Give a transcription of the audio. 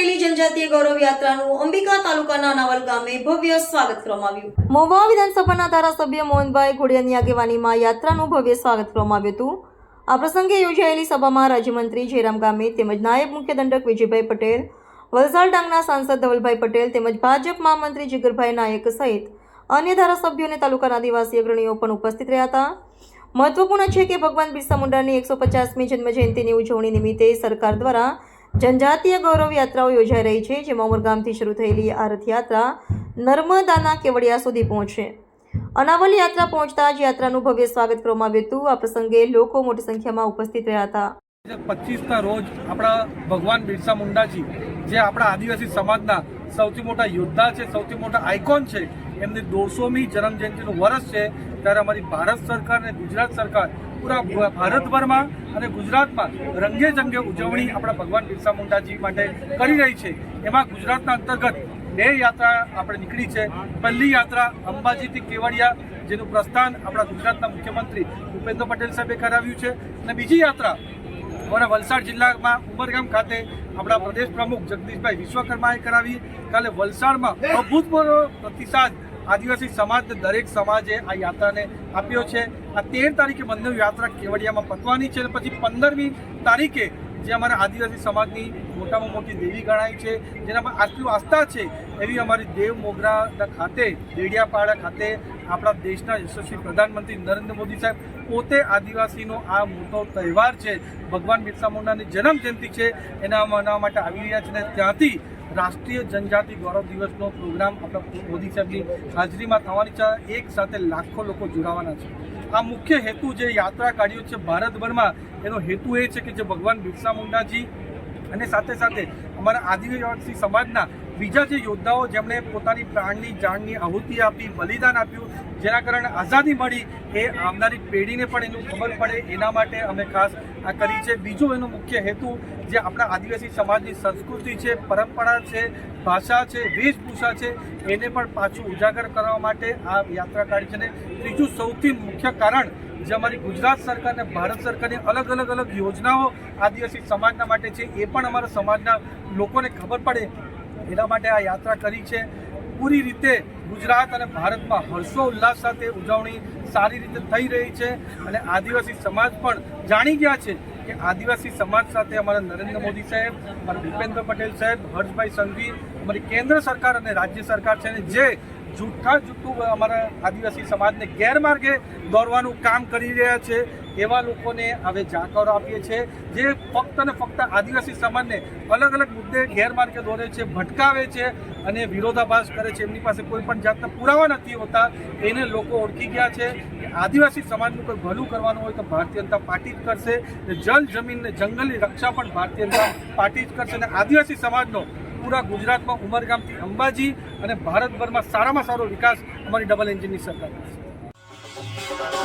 જનજાતીય ગૌરવ યાત્રાનું અંબિકા તાલુકાના નાવલ ગામે ભવ્ય સ્વાગત કરવામાં આવ્યું. મોવા વિધાનસભાના ધારાસભ્ય મોહનભાઈ ઘોડિયાની આગેવાનીમાં યાત્રાનું ભવ્ય સ્વાગત કરવામાં આવ્યું હતું. આ પ્રસંગે યોજાયેલી સભામાં રાજ્યમંત્રી જયરામ ગામે તેમજ નાયબ મુખ્ય દંડક વિજયભાઈ પટેલ, વલસાડ ડાંગના સાંસદ ધવલભાઈ પટેલ તેમજ ભાજપ મહામંત્રી જીગરભાઈ નાયક સહિત અન્ય ધારાસભ્યો અને તાલુકાના આદિવાસી અગ્રણીઓ પણ ઉપસ્થિત રહ્યા હતા. મહત્વપૂર્ણ છે કે ભગવાન બિરસા મુંડાની એકસો પચાસમી જન્મજયંતિની ઉજવણી નિમિત્તે સરકાર દ્વારા જનજાતીય ગૌરવ યાત્રાઓ યોજાઈ રહી છે, જેમાં ઉમરગામથી શરૂ થયેલી આ રથયાત્રા નર્મદાના કેવડિયા સુધી પહોંચશે અનાવલ યાત્રા પહોંચતા જ યાત્રાનું ભવ્ય સ્વાગત કરવામાં આવ્યું હતું. આ પ્રસંગે લોકો મોટી સંખ્યામાં ઉપસ્થિત રહ્યા હતા. પચીસના રોજ આપણા ભગવાન બિરસા મુંડાજી, જે આપણા આદિવાસી સમાજના સૌથી મોટા યોદ્ધા છે, સૌથી મોટા આઇકોન છે, એમની દોઢસોમી જન્મ જયંતિનું વર્ષ છે. ત્યારે અમારી ભારત સરકાર અને ગુજરાત સરકાર પૂરા ભારતભરમાં અને ગુજરાતમાં રંગે ચંગે ઉજવણી આપણા ભગવાન બિરસા મુંડાજી માટે કરી રહી છે. એમાં ગુજરાતના અંતર્ગત બે યાત્રા આપણે નીકળી છે. પહેલી યાત્રા અંબાજીથી કેવડિયા, જેનું પ્રસ્થાન આપણા ગુજરાતના મુખ્યમંત્રી ભૂપેન્દ્ર પટેલ સાહેબે કરાવ્યું છે. અને બીજી યાત્રા અમારા વલસાડ જિલ્લામાં ઉમરગામ ખાતે આપણા પ્રદેશ પ્રમુખ જગદીશભાઈ વિશ્વકર્માએ કરાવી. કાલે વલસાડમાં અભૂતપૂર્વ પ્રતિસાદ આદિવાસી સમાજ દરેક સમાજે આ યાત્રાને આપ્યો છે. આ તેર તારીખે બંને યાત્રા કેવડિયામાં પતવાની છે પછી પંદરમી તારીખે જે અમારા આદિવાસી સમાજની મોટામાં મોટી દેવી ગણાય છે, જેનામાં આટલું આસ્થા છે એવી અમારી દેવ મોગરા ખાતે, દેડિયાપાડા ખાતે આપણા દેશના યશસ્વી પ્રધાનમંત્રી નરેન્દ્ર મોદી સાહેબ પોતે આદિવાસીનો આ મોટો તહેવાર છે. ભગવાન બિરસા મુંડાની જન્મ જયંતિ છે, એના મનાવવા માટે આવી રહ્યા છે અને ત્યાંથી રાષ્ટ્રીય જનજાતિ ગૌરવ દિવસનો પ્રોગ્રામ આપણા મોદી સાહેબની હાજરીમાં થવાની છે. એક સાથે લાખો લોકો જોડાવાના છે. આ મુખ્ય હેતુ જે યાત્રા કાઢ્યો છે ભારતભરમાં, એનો હેતુ એ છે કે જે ભગવાન બિરસા મુંડાજી અને સાથે સાથે અમારા આદિવાસી સમાજના બીજા જે યોદ્ધાઓ જેમણે પોતાની પ્રાણની જાણની આહુતિ આપી, બલિદાન આપ્યું, જેના કારણે આઝાદી મળી, એ આવનારી પેઢીને પણ એનું ખબર પડે. એના માટે અમે ખાસ આ કરી છે. બીજો એનો મુખ્ય હેતુ જે આપણા આદિવાસી સમાજની સંસ્કૃતિ છે, પરંપરા છે, ભાષા છે, વેશભૂષા છે, એને પણ પાછું ઉજાગર કરવા માટે આ યાત્રા કાઢી છે. અને ત્રીજું સૌથી મુખ્ય કારણ જે અમારી ગુજરાત સરકાર અને ભારત સરકારની અલગ અલગ અલગ યોજનાઓ આદિવાસી સમાજના માટે છે, એ પણ અમારા સમાજના લોકોને ખબર પડે. એના માટે આ યાત્રા કરી છે. પૂરી રીતે ગુજરાત અને ભારતમાં હર્ષો ઉલ્લાસ સાથે ઉજવણી સારી રીતે થઈ રહી છે અને આદિવાસી સમાજ પણ જાણી ગયા છે કે આદિવાસી સમાજ સાથે અમારા નરેન્દ્ર મોદી સાહેબ, અમારા ભૂપેન્દ્ર પટેલ સાહેબ, હર્ષભાઈ સંઘવી, અમારી કેન્દ્ર સરકાર અને રાજ્ય સરકાર છે જે જૂઠા જૂઠું અમારા આદિવાસી સમાજને ગેરમાર્ગે દોરવાનું કામ કરી રહ્યા છે, એવા લોકોને હવે જાકારો આપીએ છીએ જે ફક્ત ને ફક્ત આદિવાસી સમાજને અલગ અલગ મુદ્દે ગેરમાર્ગે દોરે છે, ભટકાવે છે અને વિરોધાભાસ કરે છે, એમની પાસે કોઈ પણ જાતના પુરાવા નથી હોતા, એને લોકો ઓળખી ગયા છે કે આદિવાસી સમાજનું કોઈ ભલું કરવાનું હોય તો ભારતીય જનતા પાર્ટી જ કરશે જલ જમીન ને જંગલની રક્ષા પણ ભારતીય જનતા પાર્ટી જ કરશે અને આદિવાસી સમાજનો પૂરા ગુજરાતમાં ઉમરગામથી અંબાજી અને ભારતભરમાં સારામાં સારો વિકાસ અમારી ડબલ એન્જિનની સરકાર કરશે.